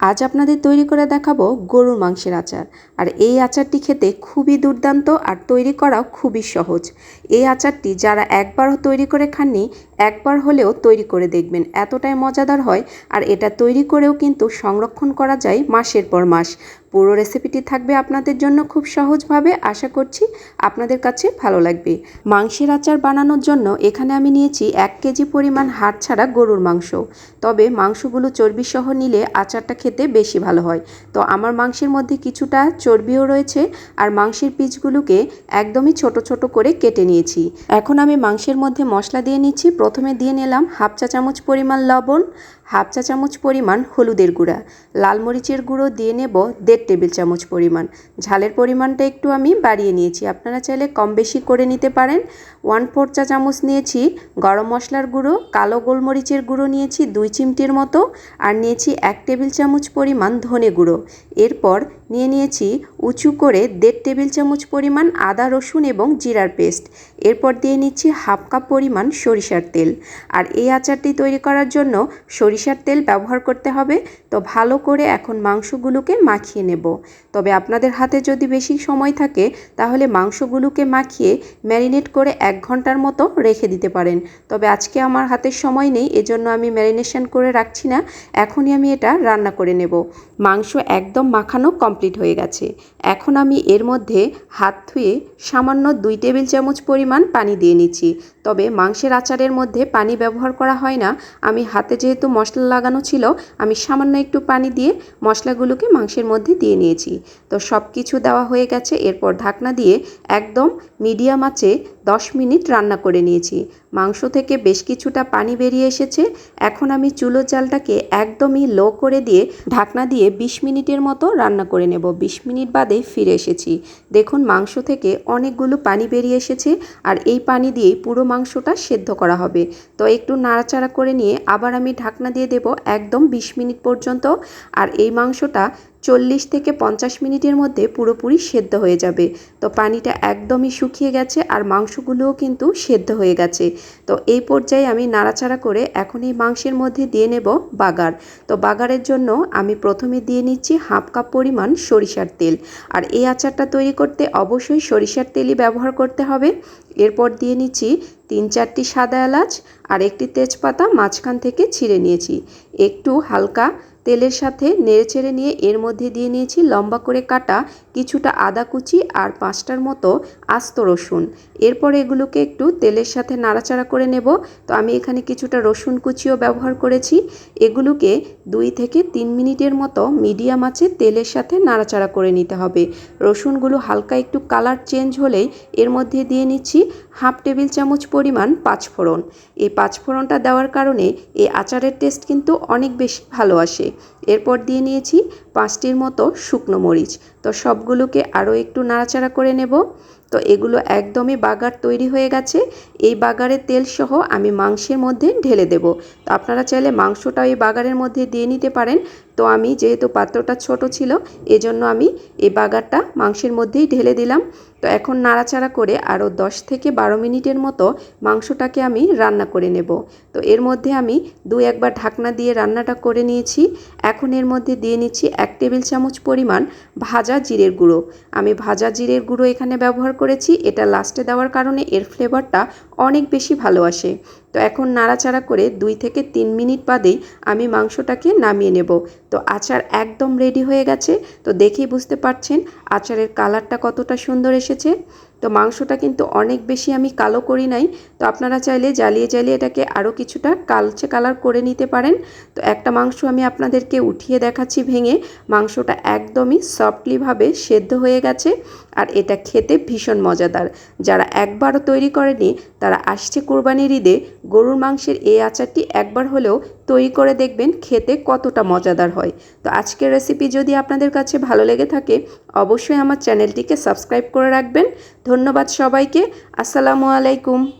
আজ আপনাদের তৈরি করে দেখাবো গরুর মাংসের আচার। আর এই আচারটি খেতে খুবই দুর্দান্ত আর তৈরি করাও খুবই সহজ। এই আচারটি যারা একবার তৈরি করে খাননি, একবার হলেও তৈরি করে দেখবেন, এতটাই মজাদার হয়। আর এটা তৈরি করেও কিন্তু সংরক্ষণ করা যায় মাসের পর মাস। পুরো রেসিপিটি থাকবে আপনাদের জন্য খুব সহজভাবে। আশা করছি আপনাদের কাছে ভালো লাগবে। মাংসের আচার বানানোর জন্য এখানে আমি নিয়েছি এক কেজি পরিমাণ হাড় ছাড়া গরুর মাংস। তবে মাংসগুলো চর্বিসহ নিলে আচারটা খেতে বেশি ভালো হয়। তো আমার মাংসের মধ্যে কিছুটা চর্বিও রয়েছে আর মাংসের পিচগুলোকে একদমই ছোট ছোট করে কেটে নিয়েছি। এখন আমি মাংসের মধ্যে মশলা দিয়ে নিচ্ছি। প্রথমে দিয়ে নিলাম হাফ চা চামচ পরিমাণ লবণ হাফ চা চামচ পরিমাণ হলুদের গুঁড়া, লাল মরিচের গুঁড়ো দিয়ে নেব দেড় টেবিল চামচ পরিমাণ। ঝালের পরিমাণটা একটু আমি বাড়িয়ে নিয়েছি, আপনারা চাইলে কম বেশি করে নিতে পারেন। ওয়ান ফোর চা চামচ নিয়েছি গরম মশলার গুঁড়ো, কালো গোলমরিচের গুঁড়ো নিয়েছি দুই চিমটির মতো, আর নিয়েছি এক টেবিল চামচ পরিমাণ ধনে গুঁড়ো। এরপর নিয়ে নিয়েছি উঁচু করে দেড় টেবিল চামচ পরিমাণ আদা, রসুন এবং জিরার পেস্ট। এরপর দিয়ে নিচ্ছি হাফ কাপ পরিমাণ সরিষার তেল। আর এই আচারটি তৈরি করার জন্য সরিষার তেল ব্যবহার করতে হবে। তো ভালো করে এখন মাংসগুলোকে মাখিয়ে নেব। তবে আপনাদের হাতে যদি বেশি সময় থাকে, তাহলে মাংসগুলোকে মাখিয়ে ম্যারিনেট করে এক ঘণ্টার মতো রেখে দিতে পারেন। তবে আজকে আমার হাতে সময় নেই, এজন্য আমি ম্যারিনেশন করে রাখছি না। এখনই আমি এটা রান্না করে নেব। মাংস একদম মাখানো কমপ্লিট হয়ে গেছে। এখন আমি এর মধ্যে হাত ধুয়ে সামান্য দুই টেবিল চামচ পরিমাণ পানি দিয়ে নিচ্ছি। তবে মাংসের আচারের মধ্যে পানি ব্যবহার করা হয় না। আমি হাতে যেহেতু মশলা লাগানো ছিল, আমি সামান্য একটু পানি দিয়ে মশলাগুলোকে মাংসের মধ্যে দিয়ে নিয়েছি। তো সব কিছু দেওয়া হয়ে গেছে, এরপর ঢাকনা দিয়ে একদম মিডিয়াম আঁচে দশ মিনিট রান্না করে নিয়েছি। মাংস থেকে বেশ কিছুটা পানি বেরিয়ে এসেছে। এখন আমি চুলোর জালটাকে একদমই লো করে দিয়ে ঢাকনা দিয়ে বিশ মিনিটের মতো রান্না করে নেব। বিশ মিনিট বাদে ফিরে এসেছি। দেখুন মাংস থেকে অনেকগুলো পানি বেরিয়ে এসেছে আর এই পানি দিয়েই পুরো মাংসটা সেদ্ধ করা হবে। তো একটু নাড়াচাড়া করে নিয়ে আবার আমি ঢাকনা দিয়ে দেব একদম বিশ মিনিট পর্যন্ত। আর এই মাংসটা চল্লিশ থেকে পঞ্চাশ মিনিটের মধ্যে পুরোপুরি সেদ্ধ হয়ে যাবে। তো পানিটা একদমই শুকিয়ে গেছে আর মাংসগুলোও কিন্তু সেদ্ধ হয়ে গেছে। তো এই পর্যায়ে আমি নাড়াচাড়া করে এখন এই মাংসের মধ্যে দিয়ে নেব বাগার। তো বাগারের জন্য আমি প্রথমে দিয়ে নিচ্ছি হাফ কাপ পরিমাণ সরিষার তেল। আর এই আচারটা তৈরি করতে অবশ্যই সরিষার তেলই ব্যবহার করতে হবে। এরপর দিয়ে নিচ্ছি তিন চারটি সাদা এলাচ আর একটি তেজপাতা মাঝখান থেকে ছিঁড়ে নিয়েছি। একটু হালকা তেলের সাথে নেড়েচেড়ে নিয়ে এর মধ্যে দিয়ে নিয়েছি লম্বা করে কাটা কিছুটা আদা কুচি আর পাঁচটার মতো আস্ত রসুন। এরপর এগুলোকে একটু তেলের সাথে নাড়াচাড়া করে নেব। তো আমি এখানে কিছুটা রসুন কুচিও ব্যবহার করেছি। এগুলোকে দুই থেকে তিন মিনিটের মতো মিডিয়াম আছে তেলের সাথে নাড়াচাড়া করে নিতে হবে। রসুনগুলো হালকা একটু কালার চেঞ্জ হলেই এর মধ্যে দিয়ে নিচ্ছি হাফ টেবিল চামচ পরিমাণ পাঁচফোড়ন। এই পাঁচফোড়নটা দেওয়ার কারণে এই আচারের টেস্ট কিন্তু অনেক বেশি ভালো আসে। এরপর দিয়ে নিয়েছি পাঁচটির মতো শুকনো মরিচ। তো সবগুলোকে আরও একটু নাড়াচাড়া করে নেব। তো এগুলো একদমই বাগার তৈরি হয়ে গেছে। এই বাগারের তেল সহ আমি মাংসের মধ্যে ঢেলে দেব। তো আপনারা চাইলে মাংসটা এই বাগারের মধ্যে দিয়ে নিতে পারেন। তো আমি যেহেতু পাত্রটা ছোট ছিল, এজন্য আমি এই বাগারটা মাংসের মধ্যেই ঢেলে দিলাম। তো এখন নাড়াচাড়া করে আরও দশ থেকে বারো মিনিটের মতো মাংসটাকে আমি রান্না করে নেব। তো এর মধ্যে আমি দু একবার ঢাকনা দিয়ে রান্নাটা করে নিয়েছি। এখন এর মধ্যে দিয়ে নিচ্ছি এক টেবিল চামচ পরিমাণ ভাজা জিরের গুঁড়ো। আমি ভাজা জিরের গুঁড়ো এখানে ব্যবহার করেছি। এটা লাস্টে দেওয়ার কারণে এর ফ্লেভারটা অনেক বেশি ভালো আসে। তো এখন নাড়াচাড়া করে দুই থেকে তিন মিনিট বাদেই আমি মাংসটাকে নামিয়ে নেব। তো আচার একদম রেডি হয়ে গেছে। তো দেখেই বুঝতে পারছেন আচারের কালারটা কতটা সুন্দর এসেছে। তো মাংসটা কিন্তু অনেক বেশি আমি কালো করি নাই। তো আপনারা চাইলে জ্বালিয়ে জ্বালিয়ে এটাকে আরও কিছুটা কালচে কালার করে নিতে পারেন। তো একটা মাংস আমি আপনাদেরকে উঠিয়ে দেখাচ্ছি ভেঙে। মাংসটা একদমই সফটলিভাবে সেদ্ধ হয়ে গেছে। আর এটা খেতে ভীষণ মজাদার। যারা একবারও তৈরি করেনি তারা আসছে কোরবানির ঈদে গরুর মাংসের এই আচারটি একবার হলেও তৈরি করে দেখবেন, খেতে কতটা মজাদার হয়। তো আজকের রেসিপি যদি আপনাদের কাছে ভালো লেগে থাকে, অবশ্যই আমার চ্যানেলটিকে সাবস্ক্রাইব করে রাখবেন। ধন্যবাদ সবাইকে। আসসালামু আলাইকুম।